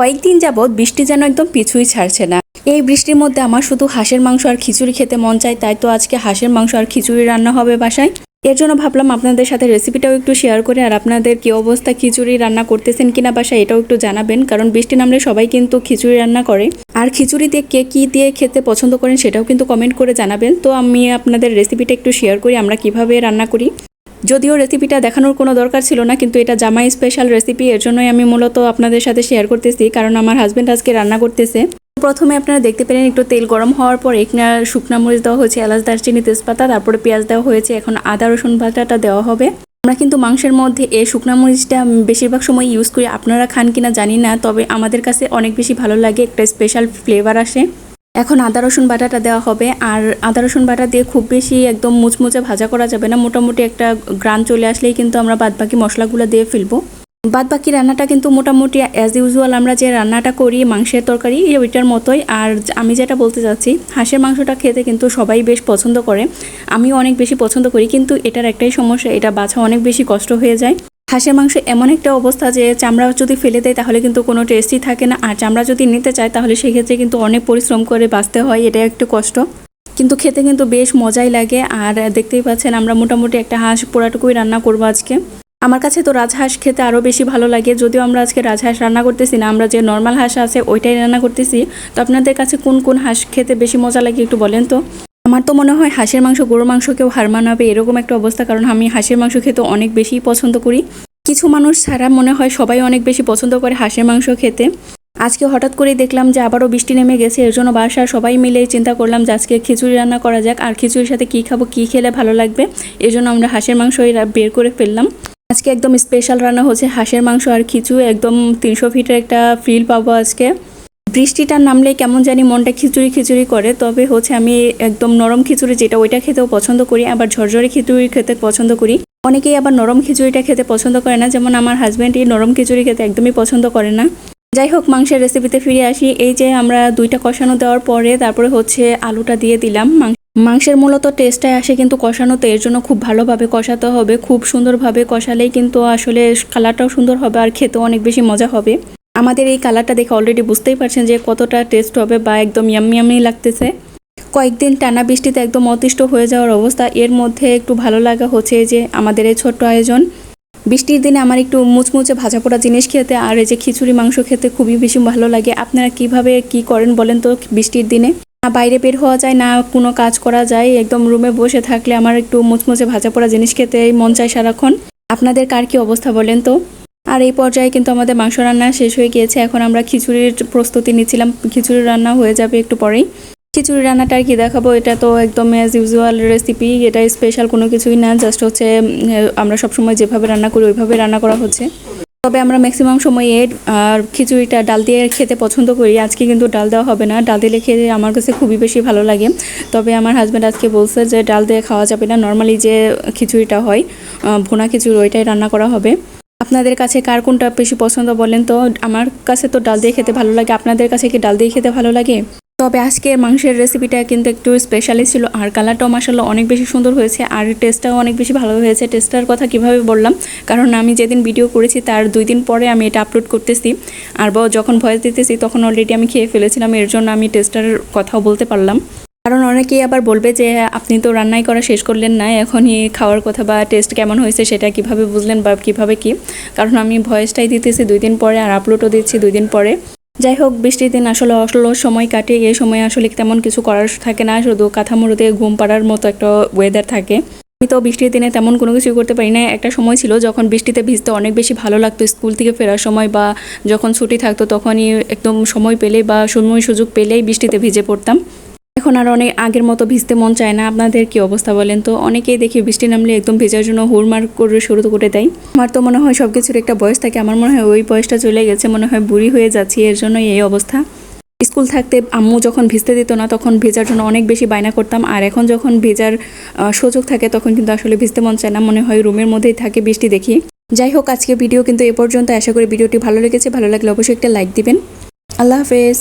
কয়েকদিন যাবৎ বৃষ্টি যেন একদম পিছুই ছাড়ছে না। এই বৃষ্টির মধ্যে আমার শুধু হাঁসের মাংস আর খিচুড়ি খেতে মন চায়, তাই তো আজকে হাঁসের মাংস আর খিচুড়ি রান্না হবে বাসায়। এর জন্য ভাবলাম আপনাদের সাথে রেসিপিটাও একটু শেয়ার করে আর আপনাদের কি অবস্থা, খিচুড়ি রান্না করতেছেন কিনা বাসায় এটাও একটু জানাবেন, কারণ বৃষ্টি নামলে সবাই কিন্তু খিচুড়ি রান্না করে। আর খিচুড়ি দিয়ে কে কী দিয়ে খেতে পছন্দ করেন সেটাও কিন্তু কমেন্ট করে জানাবেন। তো আমি আপনাদের রেসিপিটা একটু শেয়ার করি, আমরা কীভাবে রান্না করি। যদিও রেসিপিটা দেখানোর কোনো দরকার ছিল না, কিন্তু এটা জামাই স্পেশাল রেসিপি এর জন্যই আমি মূলত আপনাদের সাথে শেয়ার করতেছি, কারণ আমার হাজব্যান্ড আজকে রান্না করতেছে। প্রথমে আপনারা দেখতে পেলেন একটু তেল গরম হওয়ার পর এখানে শুকনা মরিচ দেওয়া হয়েছে, এলাচ, দারচিনি, তেজপাতা, তারপরে পেঁয়াজ দেওয়া হয়েছে, এখন আদা, রসুন বাটাটা দেওয়া হবে। আমরা কিন্তু মাংসের মধ্যে এই শুকনা মরিচটা বেশিরভাগ সময় ইউজ করি, আপনারা খান কিনা জানি না, তবে আমাদের কাছে অনেক বেশি ভালো লাগে, একটা স্পেশাল ফ্লেভার আসে। এখন আদা, রসুন বাটাটা দেওয়া হবে। আর আদা, রসুন বাটা দিয়ে খুব বেশি একদম মুচমুচে ভাজা করা যাবে না। মোটামুটি একটা গ্রান চলে আসলেই কিন্তু আমরা বাদবাকি মশলাগুলো দিয়ে ফেলব। বাদবাকি রান্নাটা কিন্তু মোটামুটি অ্যাজ ইউজুয়াল আমরা যে রান্নাটা করি, মাংসের তরকারি ওইটার মতোই। আর আমি যেটা বলতে চাচ্ছি, হাঁসের মাংসটা খেতে কিন্তু সবাই বেশ পছন্দ করে। আমিও অনেক বেশি পছন্দ করি, কিন্তু এটার একটাই সমস্যা, এটা বাছা অনেক বেশি কষ্ট হয়ে যায়। হাঁসের মাংস এমন একটা অবস্থা যে চামড়া যদি ফেলে দেয় তাহলে কিন্তু কোনো টেস্টই থাকে না। আর চামড়া যদি নিতে চায় তাহলে সেক্ষেত্রে কিন্তু অনেক পরিশ্রম করে বাঁচতে হয়, এটা একটু কষ্ট। কিন্তু খেতে কিন্তু বেশ মজাই লাগে। আর দেখতেই পাচ্ছেন আমরা মোটামুটি একটা হাঁস পোড়াটুকুই রান্না করব আজকে। আমার কাছে তো রাজহাঁস খেতে আরও বেশি ভালো লাগে। যদিও আমরা আজকে রাজহাঁস রান্না করতেছি না, আমরা যে নর্মাল হাঁস আছে ওইটাই রান্না করতেছি। তো আপনাদের কাছে কোন কোন হাঁস খেতে বেশি মজা লাগে একটু বলেন তো? আমার তো মনে হয় হাঁসের মাংস, গরুর মাংসকেও হার মানাবে এরকম একটা অবস্থা, কারণ আমি হাঁসের মাংস খেতে অনেক বেশি পছন্দ করি। কিছু মানুষ ছাড়া মনে হয় সবাই অনেক বেশি পছন্দ করে হাঁসের মাংস খেতে। আজকে হঠাৎ করেই দেখলাম যে আবারও বৃষ্টি নেমে গেছে, এর জন্য বাসার সবাই মিলে চিন্তা করলাম যে আজকে খিচুড়ি রান্না করা যাক, আর খিচুড়ির সাথে কী খাব, কী খেলে ভালো লাগবে, এর জন্য আমরা হাঁসের মাংসই রা- বের করে ফেললাম। আজকে একদম স্পেশাল রান্না হচ্ছে হাঁসের মাংস আর খিচুড়ি, একদম তিনশো ফিটের একটা ফিল পাবো আজকে। বৃষ্টিটা নামলে কেমন জানি মনটা খিচুড়ি খিচুড়ি করে, তবে হচ্ছে আমি একদম নরম খিচুড়ি যেটা ওইটা খেতেও পছন্দ করি, আবার ঝরঝরে খিচুড়ি খেতে পছন্দ করি। অনেকেই আবার নরম খিচুড়িটা খেতে পছন্দ করে না, যেমন আমার হাজব্যান্ড এই নরম খিচুড়ি খেতে একদমই পছন্দ করে না। যাই হোক, মাংসের রেসিপিতে ফিরে আসি, এই যে আমরা দুইটা কষানো দেওয়ার পরে তারপরে হচ্ছে আলুটা দিয়ে দিলাম। মাংসের মূলত টেস্টটাই আসে কিন্তু কষানোতে এর জন্য খুব ভালোভাবে কষাতে হবে, খুব সুন্দরভাবে কষালেই কিন্তু আসলে কালারটাও সুন্দর হবে আর খেতেও অনেক বেশি মজা হবে। আমাদের এই কালারটা দেখে অলরেডি বুঝতেই পারছেন যে কতটা টেস্ট হবে বা একদম ইয়াম্মি লাগতেছে। কয়েকদিন টানা বৃষ্টিতে একদম অতিষ্ঠ হয়ে যাওয়ার অবস্থা। এর মধ্যে একটু ভালো লাগা হচ্ছে যে আমাদের এই ছোট্ট আয়োজন। বৃষ্টির দিনে আমার একটু মুচমুচে ভাজা পোড়া জিনিস খেতে আর এই যে খিচুড়ি, মাংস খেতে খুবই বেশি ভালো লাগে। আপনারা কীভাবে কি করেন বলেন তো বৃষ্টির দিনে? না বাইরে বের হওয়া যায়, না কোনো কাজ করা যায়, একদম রুমে বসে থাকলে আমার একটু মুচমুচে ভাজা পোড়া জিনিস খেতে মন চায় সারাক্ষণ। আপনাদের কার কি অবস্থা বলেন তো? আর এই পর্যায়ে কিন্তু আমাদের মাংস রান্না শেষ হয়ে গিয়েছে। এখন আমরা খিচুড়ির প্রস্তুতি নিচ্ছিলাম। খিচুড়ি রান্না হয়ে যাবে একটু পরেই। খিচুড়ি রান্নাটা আর কি দেখাবো? এটা তো একদম অ্যাজ ইউজুয়াল রেসিপি এটা স্পেশাল কোনো কিছুই না। জাস্ট হচ্ছে আমরা সবসময় যেভাবে রান্না করি, ওইভাবে রান্না করা হচ্ছে। তবে আমরা ম্যাক্সিমাম সময়ে, আর খিচুড়িটা ডাল দিয়ে খেতে পছন্দ করি। আজকে কিন্তু ডাল দেওয়া হবে না। ডাল দিলে খেতে আমার কাছে খুবই বেশি ভালো লাগে। তবে আমার হাজব্যান্ড আজকে বলছে যে, ডাল দিয়ে খাওয়া যাবে না। নর্মালি যে খিচুড়িটা হয় ভোনা খিচুড়ি, ওইটাই রান্না করা হবে। আপনাদের কাছে কার কোনটা বেশি পছন্দ বলেন তো? আমার কাছে তো ডাল দিয়ে খেতে ভালো লাগে। আপনাদের কাছে কি ডাল দিয়ে খেতে ভালো লাগে? তবে আজকে মাংসের রেসিপিটা কিন্তু একটু স্পেশালি ছিল। আর কালারটাও মাসাল্লাহ অনেক বেশি সুন্দর হয়েছে। আর টেস্টটাও অনেক বেশি ভালো হয়েছে। টেস্টটার কথা কীভাবে বললাম? কারণ আমি যেদিন ভিডিও করেছি, তার দুই দিন পরে আমি এটা আপলোড করতেছি। আর যখন ভয়েস দিতেছি, তখন অলরেডি আমি খেয়ে ফেলেছিলাম। এর জন্য আমি টেস্টার কথাও বলতে পারলাম। কারণ অনেকেই আবার বলবে যে, আপনি তো রান্নাই করা শেষ করলেন না, এখনই খাওয়ার কথা বা টেস্ট কেমন হয়েছে সেটা কীভাবে বুঝলেন বা কীভাবে কি? কারণ আমি ভয়েসটাই দিতেছি দুই দিন পরে আর আপলোডও দিচ্ছি দুই দিন পরে। যাই হোক, বৃষ্টির দিন আসলে অসলো সময় কাটে এই সময় আসলে তেমন কিছু করার থাকে না, শুধু কাঁথামুড়োতে ঘুম পাড়ার মতো একটা ওয়েদার থাকে। আমি তো বৃষ্টির দিনে তেমন কোনো কিছু করতে পারি না। একটা সময় ছিল যখন বৃষ্টিতে ভিজতে অনেক বেশি ভালো লাগতো, স্কুল থেকে ফেরার সময় বা যখন ছুটি থাকতো তখনই একদম সময় পেলেই বা সময় সুযোগ পেলেই বৃষ্টিতে ভিজে পড়তাম। এখন আর অনেক আগের মতো ভিজতে মন চায় না। আপনাদের কি অবস্থা বলেন তো? অনেকেই দেখি বৃষ্টি নামলে একদম ভেজার জন্য হুড়মার করে শুরু করে দেয়। আমার তো মনে হয় সব কিছুর একটা বয়স থাকে। আমার মনে হয় ওই বয়সটা চলে গেছে। মনে হয় বুড়ি হয়ে যাচ্ছি। এর জন্যই এই অবস্থা। স্কুল থাকতে আম্মু যখন ভিজতে দিত না, তখন ভেজার জন্য অনেক বেশি বায়না করতাম। আর এখন যখন ভেজার সুযোগ থাকে, তখন কিন্তু আসলে ভিজতে মন চায় না। মনে হয় রুমের মধ্যেই থাকে বৃষ্টি দেখি। যাই হোক আজকে ভিডিও কিন্তু এ পর্যন্ত। আশা করি ভিডিওটি ভালো লেগেছে। ভালো লাগলে অবশ্যই একটা লাইক দিবেন। আল্লাহ হাফেজ।